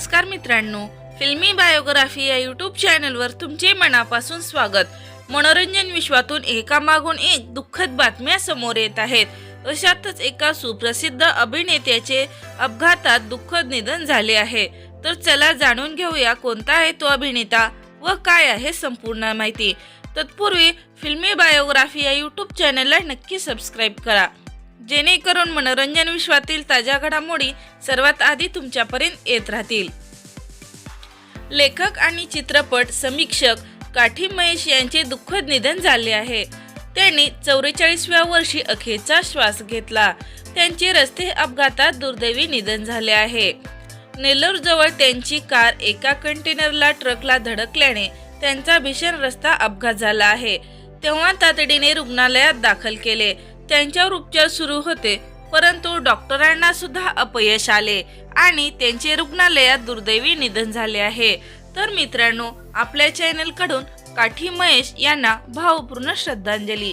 नमस्कार मित्रांनो फिल्मी बायोग्राफी या यूट्यूब चॅनलवर तुमचे मनापासून स्वागत. मनोरंजन विश्वातून एका मागून एक दुःखद बातम्या समोर येत आहेत. अशातच एका सुप्रसिद्ध अभिनेत्याचे अपघातात दुःखद निधन झाले आहे. तर चला जाणून घेऊया कोणता आहे तो अभिनेता व काय आहे संपूर्ण माहिती. तत्पूर्वी फिल्मी बायोग्राफी या यूट्यूब चॅनलला नक्की सबस्क्राईब करा. जेणेकरून मनोरंजन विश्वातील ताज्या घडामोडी सर्वात आधी तुमच्यापर्यंत येत राहतील. लेखक आणि चित्रपट समीक्षक काठी महेश यांचे दुःखद निधन झाले आहे. त्यांनी चौवेचाळीसव्या वर्षी अखेरचा श्वास घेतला. त्यांचे रस्ते अपघातात दुर्दैवी निधन झाले आहे. नेल्लोरजवळ त्यांची कार एका कंटेनरला ट्रकला धडकल्याने त्यांचा भीषण रस्ता अपघात झाला आहे. तेव्हा तातडीने रुग्णालयात दाखल केले. त्यांच्यावर उपचार सुरू होते परंतु डॉक्टरांना सुद्धा अपयश आले आणि त्यांचे रुग्णालयात दुर्दैवी निधन झाले आहे. तर मित्रांनो आपल्या चॅनलकडून काठी महेश यांना भावपूर्ण श्रद्धांजली.